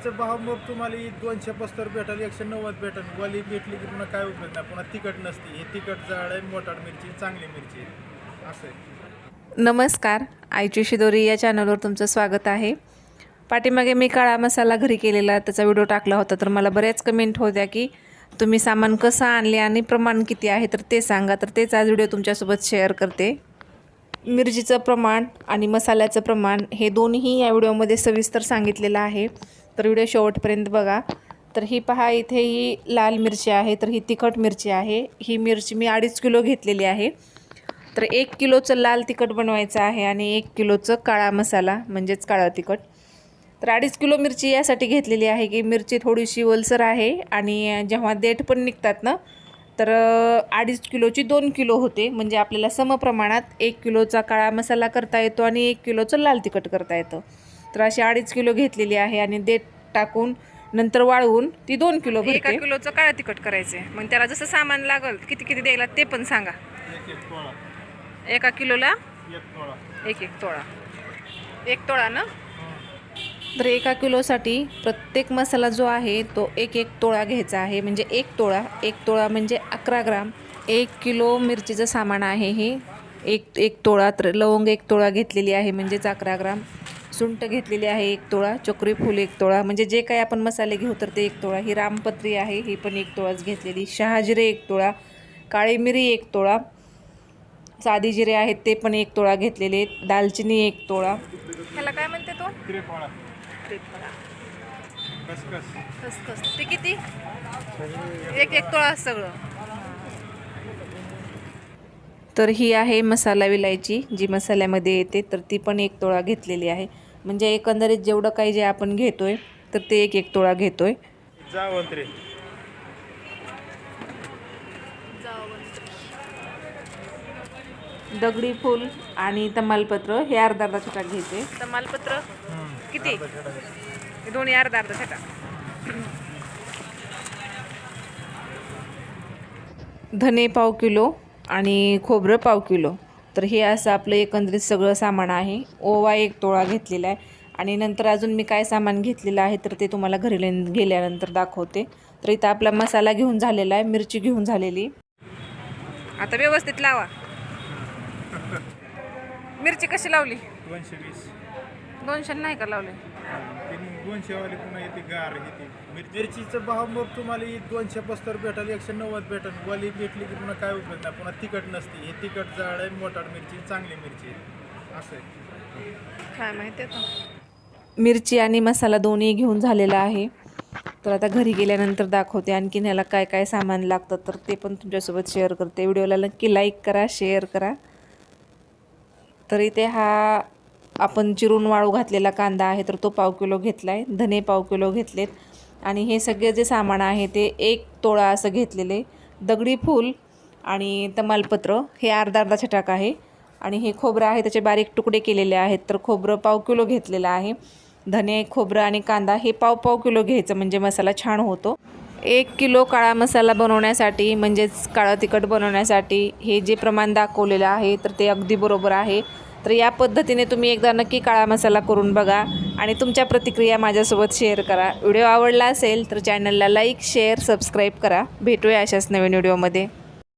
मिरचीचं भाव मग तुम्हाला दोनशे पस्तर भेटेल एकशे नव्वद भेटेल. वली भेटली की पुन्हा काय उपयोग नाही. पुन्हा तिखट नसते. हे तिखट जाड आहे मोठाड मिरची चांगली मिरची असं आहे. नमस्कार. आईची शिदोरी या चॅनलवर तुमचं स्वागत आहे. पाठीमागे मी काळा मसाला घरी केलेला त्याचा व्हिडिओ टाकला होता. तर मला बऱ्याच कमेंट होत्या की तुम्ही सामान कसं आणले आणि प्रमाण किती आहे? तर ते सांगा. तर तेच आज व्हिडिओ तुमच्यासोबत शेअर करते. मिरचीचं प्रमाण आणि मसाल्याचं प्रमाण हे दोन्ही या व्हिडिओमध्ये सविस्तर सांगितलेलं आहे. तर व्हिडिओ शेवटपर्यंत बघा. तर ही पहा इथे ही लाल मिरची आहे तर ही तिखट मिरची आहे. ही मिरची मी अडीच किलो घेतलेली आहे. तर एक किलोचं लाल तिखट बनवायचं आहे आणि एक किलोचं काळा मसाला म्हणजेच काळा तिखट. तर अडीच किलो मिरची यासाठी घेतलेली आहे की मिरची थोडीशी ओलसर आहे आणि जेव्हा देठ पण निघतात ना तर अडीच किलोची दोन किलो होते. म्हणजे आपल्याला समप्रमाणात एक किलोचा काळा मसाला करता येतो आणि एक किलोचं लाल तिखट करता येतं. तर अशी अडीच किलो घेतलेली आहे आणि देठ टाकून नंतर वाळवून ती दोन किलो एका किलोचं काळा तिखट करायचं आहे मग त्याला जसं सामान लागल किती किती द्यायला ते पण सांगा. एक एक तोळा एका किलोला एक तोळा एक एक तोळा. एक तोळा ना? तर एका किलोसाठी प्रत्येक मसाला जो आहे तो एक एक तोळा घ्यायचा आहे. म्हणजे एक तोळा एक तोळा म्हणजे अकरा ग्राम. एक किलो मिरचीचं सामान आहे हे. एक एक तोळा तर लवंग एक तोळा घेतलेली आहे म्हणजेच अकरा ग्राम सुंठ घेतलेली आहे एक तोळा चक्री फूल एक तोळा म्हणजे जे काही आपण मसाले घेऊ तर ते एक तोळा ही रामपत्री आहे ही पण एक तोळाच घेतलेली. शहाजिरे एक तोळा काळी मिरी एक तोळा साधी जिरे आहेत ते पण एक तोळा घेतलेले दालचिनी एक तोळा. ह्याला काय म्हणते ते किती? एक एक तोळा सगळं. तर ही आहे मसाला विलायची जी मसाल्यामध्ये येते तर ती पण एक तोळा घेतलेली आहे. म्हणजे एकंदरीत जेवढं काही जे आपण घेतोय तर ते एक एक तोळा घेतोय. जावंत्रे. दगडी फूल आणि तमालपत्र हे अर्धा अर्धा छटाक घ्यायचे तमालपत्र? किती? हे दोन्ही अर्धा अर्धा छटाक धने पाव किलो आणि खोबरं पाव किलो. तर हे असं आपलं एकंदरीत सगळं सामान आहे. ओवा एक तोळा घेतलेला आहे. आणि नंतर अजून मी काय सामान घेतलेलं आहे तर ते तुम्हाला घरी गेल्यानंतर दाखवते. तर इथं आपला मसाला घेऊन झालेला आहे मिरची घेऊन झालेली. आता व्यवस्थित लावा. मिरची कशी लावली? दोनशे वीस. दोनशे नाही का लावले? दोनशे वाली पुन्हा येते गार येते मिरचीचं भाव मग तुम्हाला दोनशे पस्तर भेटेल एकशे नव्वद भेटेल. वाली भेटली की पुन्हा काय उपयोग नाही. पुन्हा तिखट नसते. हे तिखट जाड आहे मोठाड मिरची चांगली मिरची आहे. असं आहे. काय माहिती आता. मिरची आणि मसाला दोन्ही घेऊन झालेला आहे. तर आता घरी गेल्यानंतर दाखवते आणखीन ह्याला काय काय सामान लागतं तर ते पण तुमच्यासोबत शेअर करते. व्हिडिओला नक्की लाईक करा शेअर करा. तर इथे हा आपण चिरून वाळू घातलेला कांदा आहे तर तो पाव किलो घेतला आहे धने पाव किलो घेतलेत. आणि हे सगळे जे सामान आहे ते एक तोळा असं घेतलेले. दगडी फूल आणि तमालपत्र हे अर्धा अर्धा छटाक आहे. आणि हे खोबरं आहे त्याचे बारीक तुकडे केलेले आहेत तर खोबरं पाव किलो घेतलेलं आहे. धने खोबरं आणि कांदा हे पाव पाव किलो घ्यायचं म्हणजे मसाला छान होतो. एक किलो काळा मसाला बनवण्यासाठी म्हणजेच काळं तिखट बनवण्यासाठी हे जे प्रमाण दाखवलेलं आहे तर ते अगदी बरोबर आहे. तर या पद्धतीने तुम्ही एकदा नक्की काळा मसाला करून बघा आणि तुमच्या प्रतिक्रिया माझ्यासोबत शेअर करा. व्हिडिओ आवडला असेल तर चॅनलला लाईक शेअर सबस्क्राईब करा. भेटूया अशाच नवीन व्हिडिओमध्ये.